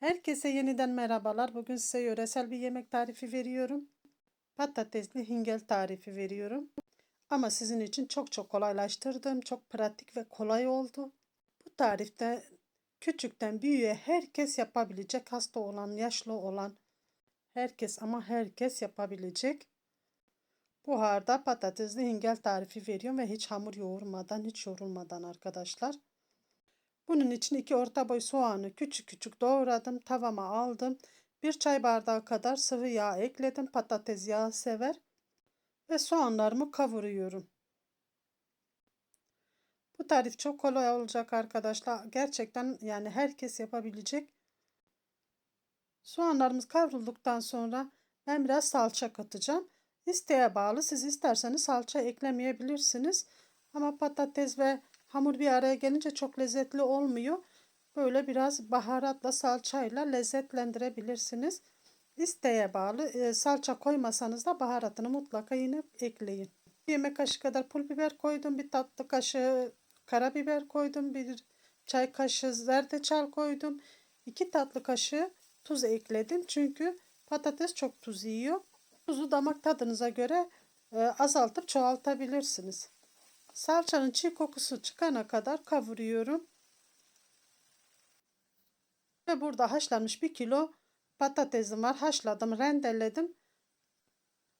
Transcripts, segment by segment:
Herkese yeniden merhabalar. Bugün size yöresel bir yemek tarifi veriyorum. Patatesli hingel tarifi veriyorum. Ama sizin için çok çok kolaylaştırdım. Çok pratik ve kolay oldu. Bu tarifte küçükten büyüğe herkes yapabilecek. Hasta olan, yaşlı olan herkes ama herkes yapabilecek. Buharda patatesli hingel tarifi veriyorum ve hiç hamur yoğurmadan, hiç yorulmadan arkadaşlar. Bunun için iki orta boy soğanı küçük küçük doğradım. Tavama aldım. Bir çay bardağı kadar sıvı yağ ekledim. Patates yağı sever. Ve soğanlarımı kavuruyorum. Bu tarif çok kolay olacak arkadaşlar. Gerçekten yani herkes yapabilecek. Soğanlarımız kavrulduktan sonra ben biraz salça katacağım. İsteğe bağlı. Siz isterseniz salça eklemeyebilirsiniz. Ama patates ve Hamur bir araya gelince çok lezzetli olmuyor. Böyle biraz baharatla salçayla lezzetlendirebilirsiniz. İsteğe bağlı. E, salça koymasanız da baharatını mutlaka yine ekleyin. Bir yemek kaşığı kadar pul biber koydum. Bir tatlı kaşığı karabiber koydum. Bir çay kaşığı zerdeçal koydum. İki tatlı kaşığı tuz ekledim. Çünkü patates çok tuz yiyor. Tuzu damak tadınıza göre e, azaltıp çoğaltabilirsiniz. Salçanın çiğ kokusu çıkana kadar kavuruyorum. Ve burada haşlanmış bir kilo patatesim var. Haşladım, rendeledim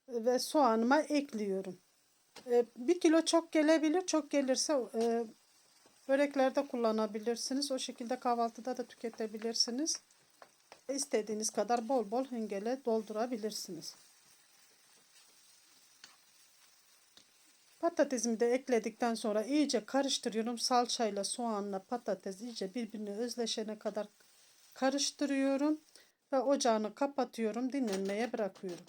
ve soğanıma ekliyorum. E, bir kilo çok gelebilir. Çok gelirse e, böreklerde kullanabilirsiniz. O şekilde kahvaltıda da tüketebilirsiniz. İstediğiniz kadar bol bol hingele doldurabilirsiniz. Patatesimi de ekledikten sonra iyice karıştırıyorum. Salçayla soğanla patates iyice birbirine özleşene kadar karıştırıyorum. Ve ocağını kapatıyorum. Dinlenmeye bırakıyorum.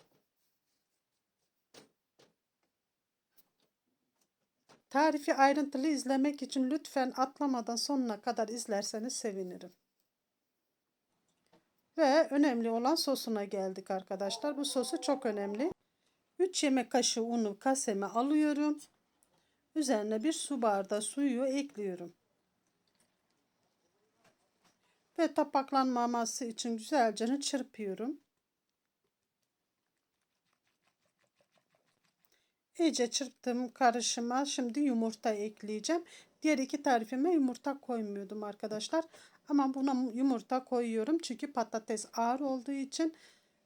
Tarifi ayrıntılı izlemek için lütfen atlamadan sonuna kadar izlerseniz sevinirim. Ve önemli olan sosuna geldik arkadaşlar. Bu sosu çok önemli. 3 yemek kaşığı unu kaseme alıyorum. Üzerine bir su bardağı suyu ekliyorum. Ve topaklanmaması için güzelce çırpıyorum. İyice çırptım karışıma şimdi yumurta ekleyeceğim. Diğer iki tarifime yumurta koymuyordum arkadaşlar. Ama buna yumurta koyuyorum. Çünkü patates ağır olduğu için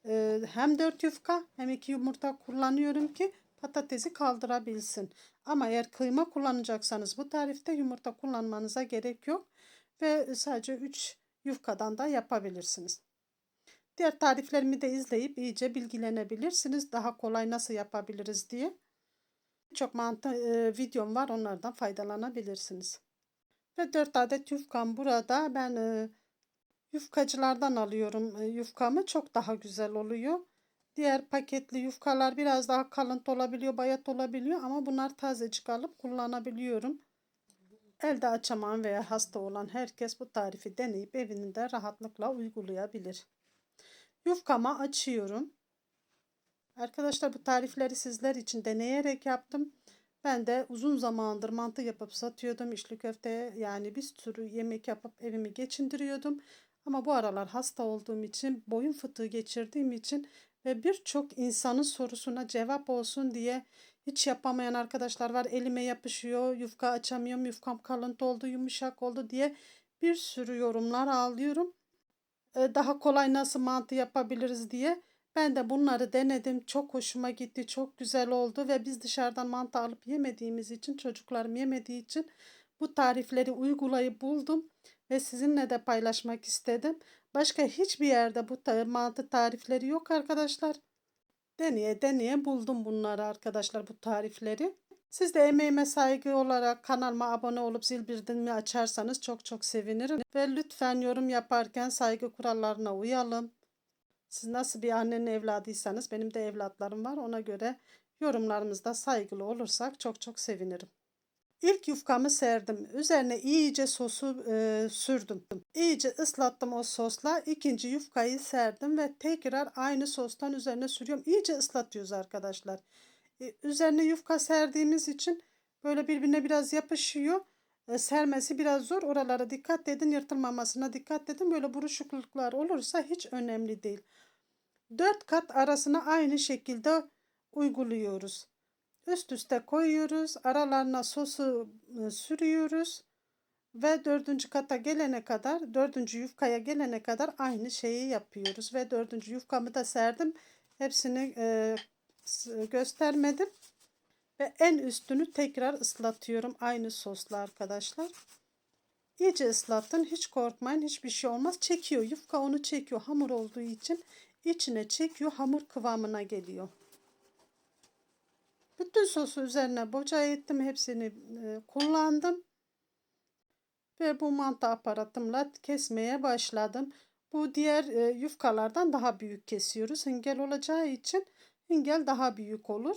ee, hem 4 yufka hem 2 yumurta kullanıyorum ki patatesi kaldırabilsin. Ama eğer kıyma kullanacaksanız bu tarifte yumurta kullanmanıza gerek yok. Ve sadece 3 yufkadan da yapabilirsiniz. Diğer tariflerimi de izleyip iyice bilgilenebilirsiniz. Daha kolay nasıl yapabiliriz diye. Çok mantı e, videom var onlardan faydalanabilirsiniz. Ve 4 adet yufkam burada. Ben e, Yufkacılardan alıyorum e, yufkamı. Çok daha güzel oluyor. Diğer paketli yufkalar biraz daha kalıntı olabiliyor, bayat olabiliyor ama bunlar tazecik alıp kullanabiliyorum. Elde açamayan veya hasta olan herkes bu tarifi deneyip evinde rahatlıkla uygulayabilir. Yufkama açıyorum. Arkadaşlar bu tarifleri sizler için deneyerek yaptım. Ben de uzun zamandır mantı yapıp satıyordum. İçli köfte yani bir sürü yemek yapıp evimi geçindiriyordum. Ama bu aralar hasta olduğum için, boyun fıtığı geçirdiğim için ve birçok insanın sorusuna cevap olsun diye hiç yapamayan arkadaşlar var. Elime yapışıyor, yufka açamıyorum, yufkam kalıntı oldu, yumuşak oldu diye bir sürü yorumlar alıyorum. Ee, daha kolay nasıl mantı yapabiliriz diye. Ben de bunları denedim. Çok hoşuma gitti. Çok güzel oldu ve biz dışarıdan mantı alıp yemediğimiz için, çocuklarım yemediği için bu tarifleri uygulayıp buldum ve sizinle de paylaşmak istedim. Başka hiçbir yerde bu mantı tarifleri yok arkadaşlar. Deneye deneye buldum bunları arkadaşlar bu tarifleri. Siz de emeğime saygı olarak kanalıma abone olup zil bildirimi açarsanız çok çok sevinirim. Ve lütfen yorum yaparken saygı kurallarına uyalım. Siz nasıl bir annenin evladıysanız benim de evlatlarım var. Ona göre yorumlarımızda saygılı olursak çok çok sevinirim. İlk yufkamı serdim. Üzerine iyice sosu e, sürdüm. İyice ıslattım o sosla. İkinci yufkayı serdim ve tekrar aynı sostan üzerine sürüyorum. İyice ıslatıyoruz arkadaşlar. E, üzerine yufka serdiğimiz için böyle birbirine biraz yapışıyor. e, sermesi biraz zor. Oralara dikkat edin. Yırtılmamasına dikkat edin. Böyle buruşukluklar olursa hiç önemli değil. Dört kat arasına aynı şekilde uyguluyoruz. Üst üste koyuyoruz. Aralarına sosu e, sürüyoruz. Ve dördüncü kata gelene kadar, dördüncü yufkaya gelene kadar aynı şeyi yapıyoruz. Ve dördüncü yufkamı da serdim. Hepsini e, göstermedim. Ve en üstünü tekrar ıslatıyorum. Aynı sosla arkadaşlar. İyice ıslatın. Hiç korkmayın. Hiçbir şey olmaz. Çekiyor. Yufka onu çekiyor. Hamur olduğu için içine çekiyor. Hamur kıvamına geliyor. Bütün sosu üzerine boca ettim. Hepsini e, kullandım. Ve bu mantı aparatımla kesmeye başladım. Bu diğer e, yufkalardan daha büyük kesiyoruz. Hingel olacağı için hingel daha büyük olur.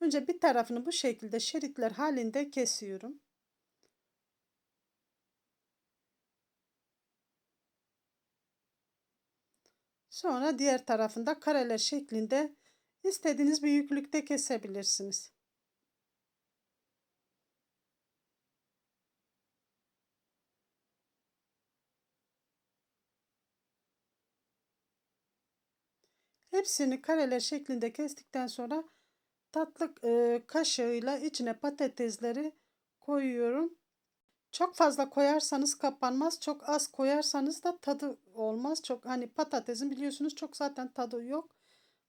Önce bir tarafını bu şekilde şeritler halinde kesiyorum. Sonra diğer tarafında kareler şeklinde istediğiniz büyüklükte kesebilirsiniz. Hepsini kareler şeklinde kestikten sonra tatlı e, kaşığıyla içine patatesleri koyuyorum. Çok fazla koyarsanız kapanmaz. Çok az koyarsanız da tadı olmaz. Çok hani patatesin biliyorsunuz çok zaten tadı yok.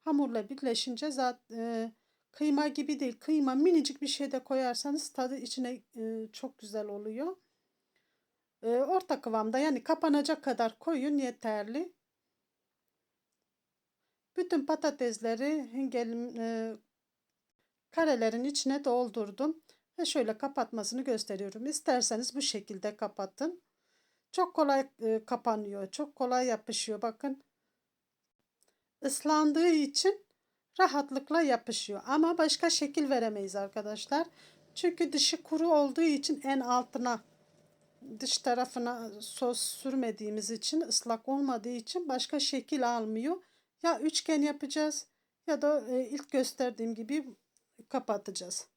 Hamurla birleşince zaten e, kıyma gibi değil. Kıyma minicik bir şey de koyarsanız tadı içine e, çok güzel oluyor. E, orta kıvamda yani kapanacak kadar koyun yeterli. Bütün patatesleri hingelim e, karelerin içine doldurdum. Ve şöyle kapatmasını gösteriyorum. İsterseniz bu şekilde kapatın. Çok kolay e, kapanıyor. Çok kolay yapışıyor. Bakın. Islandığı için rahatlıkla yapışıyor. Ama başka şekil veremeyiz arkadaşlar. Çünkü dışı kuru olduğu için en altına dış tarafına sos sürmediğimiz için ıslak olmadığı için başka şekil almıyor. Ya üçgen yapacağız ya da e, ilk gösterdiğim gibi kapatacağız.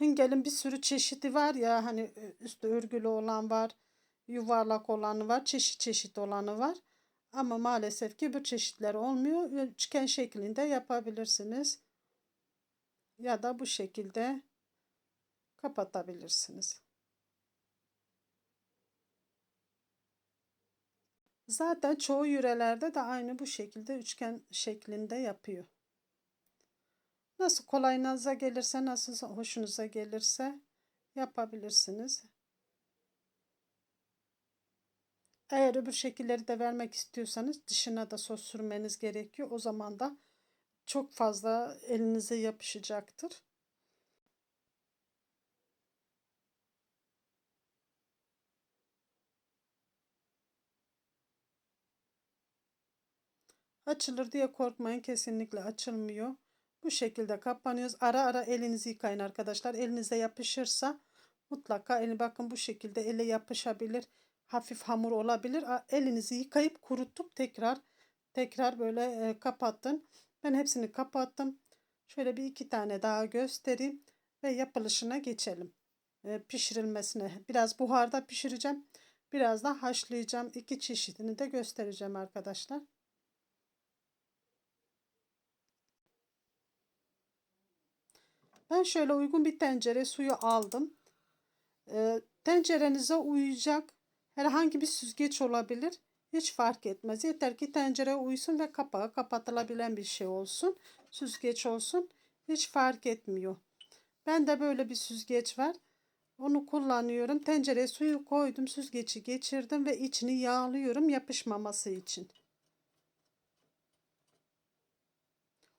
Hingelin bir sürü çeşidi var ya hani e, üstü örgülü olan var, yuvarlak olanı var, çeşit çeşit olanı var. Ama maalesef ki bu çeşitler olmuyor. Üçgen şeklinde yapabilirsiniz. Ya da bu şekilde kapatabilirsiniz. Zaten çoğu yörelerde de aynı bu şekilde üçgen şeklinde yapıyor. Nasıl kolayınıza gelirse, nasıl hoşunuza gelirse yapabilirsiniz. Eğer öbür şekilleri de vermek istiyorsanız dışına da sos sürmeniz gerekiyor. O zaman da çok fazla elinize yapışacaktır. Açılır diye korkmayın kesinlikle açılmıyor. Bu şekilde kapanıyoruz. Ara ara elinizi yıkayın arkadaşlar. Elinize yapışırsa mutlaka elini bakın bu şekilde ele yapışabilir. Hafif hamur olabilir. Elinizi yıkayıp kurutup tekrar tekrar böyle e, kapatın. Ben hepsini kapattım. Şöyle bir iki tane daha göstereyim ve yapılışına geçelim. E, pişirilmesine. Biraz buharda pişireceğim. Biraz da haşlayacağım. İki çeşidini de göstereceğim arkadaşlar. Ben şöyle uygun bir tencere suyu aldım. E, tencerenize uyacak herhangi bir süzgeç olabilir. Hiç fark etmez. Yeter ki tencere uysun ve kapağı kapatılabilen bir şey olsun. Süzgeç olsun. Hiç fark etmiyor. Ben de böyle bir süzgeç var. Onu kullanıyorum. Tencereye suyu koydum. Süzgeci geçirdim ve içini yağlıyorum yapışmaması için.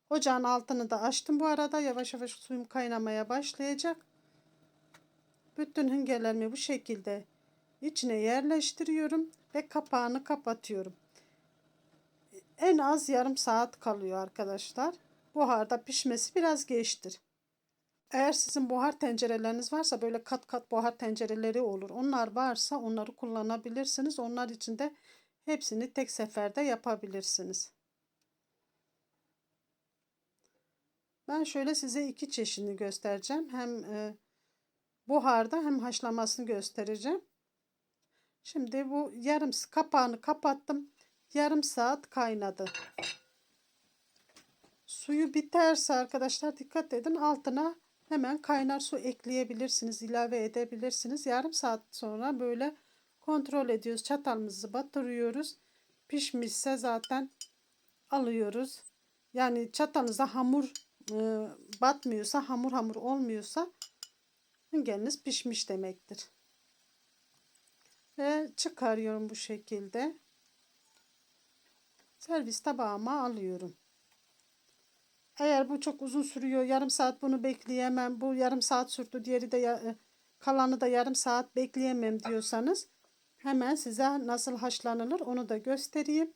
Ocağın altını da açtım bu arada. Yavaş yavaş suyum kaynamaya başlayacak. Bütün hüngelerimi bu şekilde içine yerleştiriyorum ve kapağını kapatıyorum. En az yarım saat kalıyor arkadaşlar. Buharda pişmesi biraz geçtir. Eğer sizin buhar tencereleriniz varsa böyle kat kat buhar tencereleri olur. Onlar varsa onları kullanabilirsiniz. Onlar için de hepsini tek seferde yapabilirsiniz. Ben şöyle size iki çeşidini göstereceğim. Hem e, buharda hem haşlamasını göstereceğim. Şimdi bu yarım kapağını kapattım. Yarım saat kaynadı. Suyu biterse arkadaşlar dikkat edin altına hemen kaynar su ekleyebilirsiniz, ilave edebilirsiniz. Yarım saat sonra böyle kontrol ediyoruz. Çatalımızı batırıyoruz. Pişmişse zaten alıyoruz. Yani çatalınıza hamur e, batmıyorsa, hamur hamur olmuyorsa hüngeriniz pişmiş demektir. Ve çıkarıyorum bu şekilde. Servis tabağıma alıyorum. Eğer bu çok uzun sürüyor, yarım saat bunu bekleyemem, bu yarım saat sürdü, diğeri de ya- kalanı da yarım saat bekleyemem diyorsanız hemen size nasıl haşlanılır onu da göstereyim.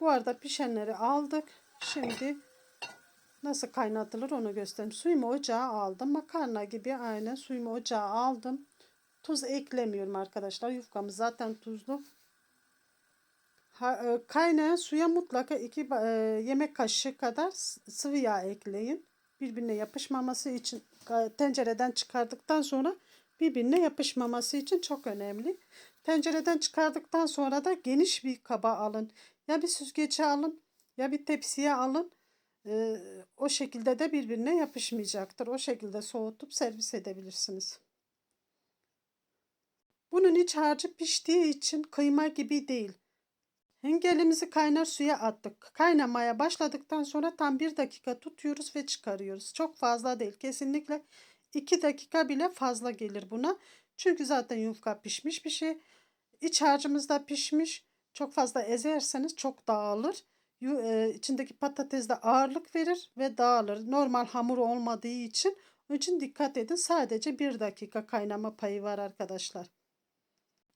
Bu arada pişenleri aldık. Şimdi nasıl kaynatılır onu göstereyim. Suyumu ocağa aldım. Makarna gibi aynen suyumu ocağa aldım. Tuz eklemiyorum arkadaşlar. Yufkamız zaten tuzlu. Ha, e, kaynayan suya mutlaka iki e, yemek kaşığı kadar sıvı yağ ekleyin. Birbirine yapışmaması için e, tencereden çıkardıktan sonra birbirine yapışmaması için çok önemli. Tencereden çıkardıktan sonra da geniş bir kaba alın. Ya bir süzgece alın ya bir tepsiye alın. E, o şekilde de birbirine yapışmayacaktır. O şekilde soğutup servis edebilirsiniz. Bunun iç harcı piştiği için kıyma gibi değil. Hengelimizi kaynar suya attık. Kaynamaya başladıktan sonra tam bir dakika tutuyoruz ve çıkarıyoruz. Çok fazla değil. Kesinlikle 2 dakika bile fazla gelir buna. Çünkü zaten yufka pişmiş bir şey. İç harcımız da pişmiş. Çok fazla ezerseniz çok dağılır. E, içindeki patates de ağırlık verir ve dağılır. Normal hamur olmadığı için. Onun için dikkat edin. Sadece bir dakika kaynama payı var arkadaşlar.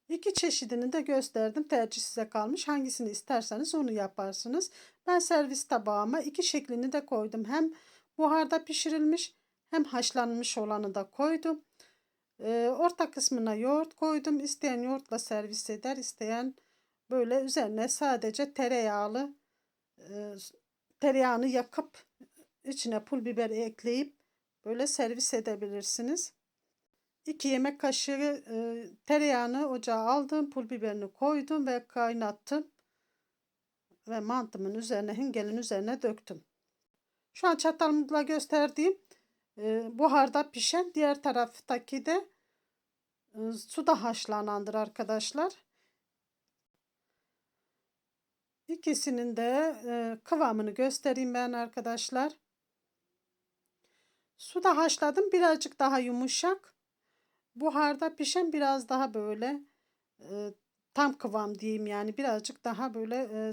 İki çeşidini de gösterdim. Tercih size kalmış. Hangisini isterseniz onu yaparsınız. Ben servis tabağıma iki şeklini de koydum. Hem buharda pişirilmiş hem haşlanmış olanı da koydum. Ee, orta kısmına yoğurt koydum. İsteyen yoğurtla servis eder. isteyen böyle üzerine sadece tereyağlı e, tereyağını yakıp içine pul biber ekleyip böyle servis edebilirsiniz. 2 yemek kaşığı e, tereyağını ocağa aldım. Pul biberini koydum ve kaynattım. Ve mantımın üzerine, hingelin üzerine döktüm. Şu an çatalımla gösterdiğim e, buharda pişen diğer taraftaki de e, suda haşlanandır arkadaşlar. İkisinin de e, kıvamını göstereyim ben arkadaşlar. Suda haşladım birazcık daha yumuşak. Buharda pişen biraz daha böyle e, tam kıvam diyeyim yani birazcık daha böyle e,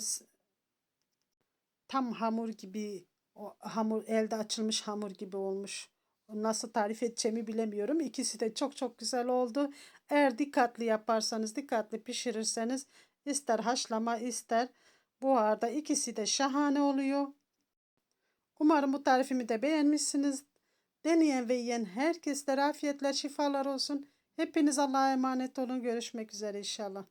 tam hamur gibi o hamur elde açılmış hamur gibi olmuş. Nasıl tarif edeceğimi bilemiyorum. İkisi de çok çok güzel oldu. Eğer dikkatli yaparsanız, dikkatli pişirirseniz ister haşlama ister buharda ikisi de şahane oluyor. Umarım bu tarifimi de beğenmişsiniz. Deneyen ve yiyen herkeslere afiyetler, şifalar olsun. Hepiniz Allah'a emanet olun. Görüşmek üzere inşallah.